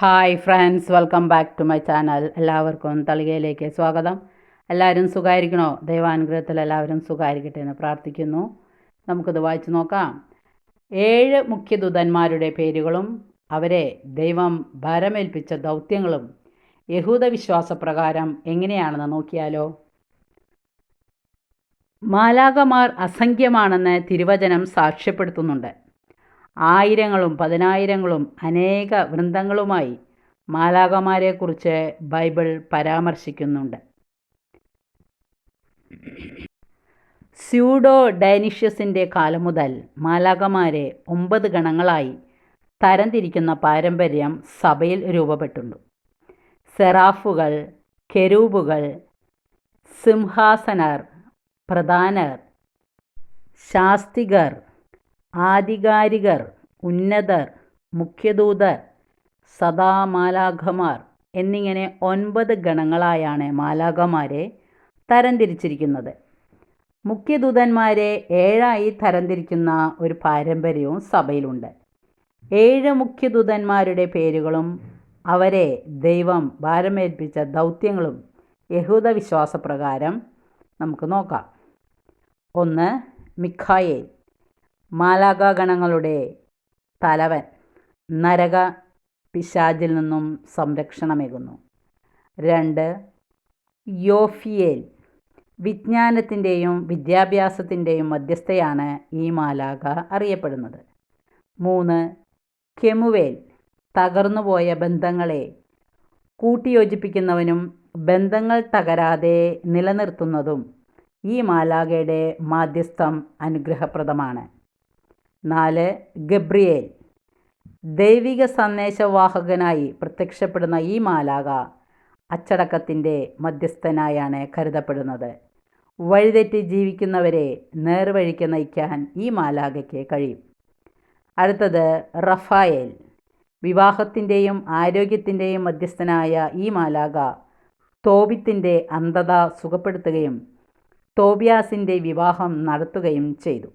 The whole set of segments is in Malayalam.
Hi friends welcome back to my channel എല്ലാവർക്കും തളികയിലേക്ക് സ്വാഗതം. എല്ലാവരും സുഖമായിരിക്കണോ ദൈവാനുഗ്രഹത്തിൽ എല്ലാവരും സുഖമായിരിക്കട്ടെ എന്ന് പ്രാർത്ഥിക്കുന്നു. നമുക്കിത് വായിച്ചു നോക്കാം. ഏഴ് മുഖ്യദൂതന്മാരുടെ പേരുകളും അവരെ ദൈവം ഭരമേൽപ്പിച്ച ദൗത്യങ്ങളും യഹൂദ വിശ്വാസപ്രകാരം എങ്ങനെയാണെന്ന് നോക്കിയാലോ? മാലാകമാർ അസംഖ്യമാണെന്ന് തിരുവചനം സാക്ഷ്യപ്പെടുത്തുന്നുണ്ട്. ആയിരങ്ങളും പതിനായിരങ്ങളും അനേക വൃന്ദങ്ങളുമായി മാലാകമാരെക്കുറിച്ച് ബൈബിൾ പരാമർശിക്കുന്നുണ്ട്. സ്യൂഡോ ഡൈനിഷ്യസിന്റെ കാലം മുതൽ മാലാകമാരെ ഒമ്പത് ഗണങ്ങളായി തരംതിരിക്കുന്ന പാരമ്പര്യം സഭയിൽ രൂപപ്പെട്ടുണ്ട് സെറാഫുകൾ കെരൂബുകൾ സിംഹാസനർ പ്രധാനർ ശാസ്തികർ ആധികാരികർ ഉന്നതർ മുഖ്യദൂതർ സദാ മാലാഖമാർ എന്നിങ്ങനെ ഒൻപത് ഗണങ്ങളായാണ് മാലാഖമാരെ തരംതിരിച്ചിരിക്കുന്നത്. മുഖ്യദൂതന്മാരെ ഏഴായി തരംതിരിക്കുന്ന ഒരു പാരമ്പര്യവും സഭയിലുണ്ട്. ഏഴ് മുഖ്യദൂതന്മാരുടെ പേരുകളും അവരെ ദൈവം ഭാരമേൽപ്പിച്ച ദൗത്യങ്ങളും യഹൂദ വിശ്വാസപ്രകാരം നമുക്ക് നോക്കാം. ഒന്ന് മിഖായേൽ മാലാകാഗണങ്ങളുടെ തലവൻ. നരക പിശാചിൽ നിന്നും സംരക്ഷണമേകുന്നു. രണ്ട് യോഫിയേൽ. വിജ്ഞാനത്തിന്റെയും വിദ്യാഭ്യാസത്തിന്റെയും മധ്യസ്ഥയാണ് ഈ മാലാക അറിയപ്പെടുന്നത്. മൂന്ന് കെമുവേൽ. തകർന്നുപോയ ബന്ധങ്ങളെ കൂട്ടിയോജിപ്പിക്കുന്നവനും ബന്ധങ്ങൾ തകരാതെ നിലനിർത്തുന്നതും ഈ മാലാകയുടെ മാധ്യസ്ഥം അനുഗ്രഹപ്രദമാണ്. നാല് ഗബ്രിയേൽ. ദൈവിക സന്ദേശവാഹകനായി പ്രത്യക്ഷപ്പെടുന്ന ഈ മാലാക അച്ചടക്കത്തിന്റെ മധ്യസ്ഥനായാണ് കരുതപ്പെടുന്നത്. വഴിതെറ്റി ജീവിക്കുന്നവരെ നേർവഴിക്ക് നയിക്കാൻ ഈ മാലാകയ്ക്ക് കഴിയും. അടുത്തത് റഫായേൽ. വിവാഹത്തിന്റെയും ആരോഗ്യത്തിന്റെയും മധ്യസ്ഥനായ ഈ മാലാക തോബിത്തിന്റെ അന്ധത സുഖപ്പെടുത്തുകയും തോബിയാസിന്റെ വിവാഹം നടത്തുകയും ചെയ്തു.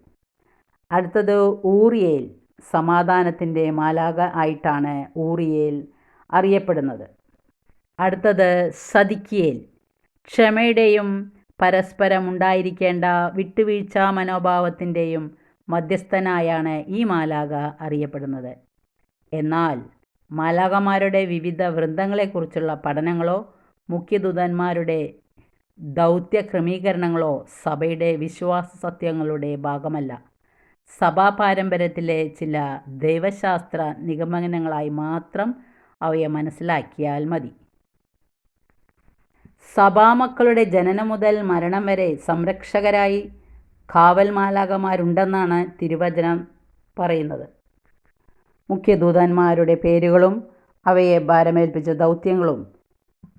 അടുത്തത് ഊറിയേൽ. സമാധാനത്തിന്റെ മാലാക ആയിട്ടാണ് ഊറിയേൽ അറിയപ്പെടുന്നത്. അടുത്തത് സദിക്കിയേൽ ക്ഷമയുടെയും പരസ്പരം ഉണ്ടായിരിക്കേണ്ട വിട്ടുവീഴ്ച മനോഭാവത്തിന്റെയും മധ്യസ്ഥനായാണ് ഈ മാലാക അറിയപ്പെടുന്നത്. എന്നാൽ മാലാകമാരുടെ വിവിധ വൃന്ദങ്ങളെക്കുറിച്ചുള്ള പഠനങ്ങളോ മുഖ്യദൂതന്മാരുടെ ദൗത്യ ക്രമീകരണങ്ങളോ സഭയുടെ വിശ്വാസ സത്യങ്ങളുടെ ഭാഗമല്ല. സഭാ പാരമ്പര്യത്തിലെ ചില ദൈവശാസ്ത്ര നിഗമനങ്ങളായി മാത്രം അവയെ മനസ്സിലാക്കിയാൽ മതി. സഭാമക്കളുടെ ജനനം മുതൽ മരണം വരെ സംരക്ഷകരായി കാവൽ മാലാകമാരുണ്ടെന്നാണ് തിരുവചനം പറയുന്നത്. മുഖ്യദൂതന്മാരുടെ പേരുകളും അവയെ ഭാരമേൽപ്പിച്ച ദൗത്യങ്ങളും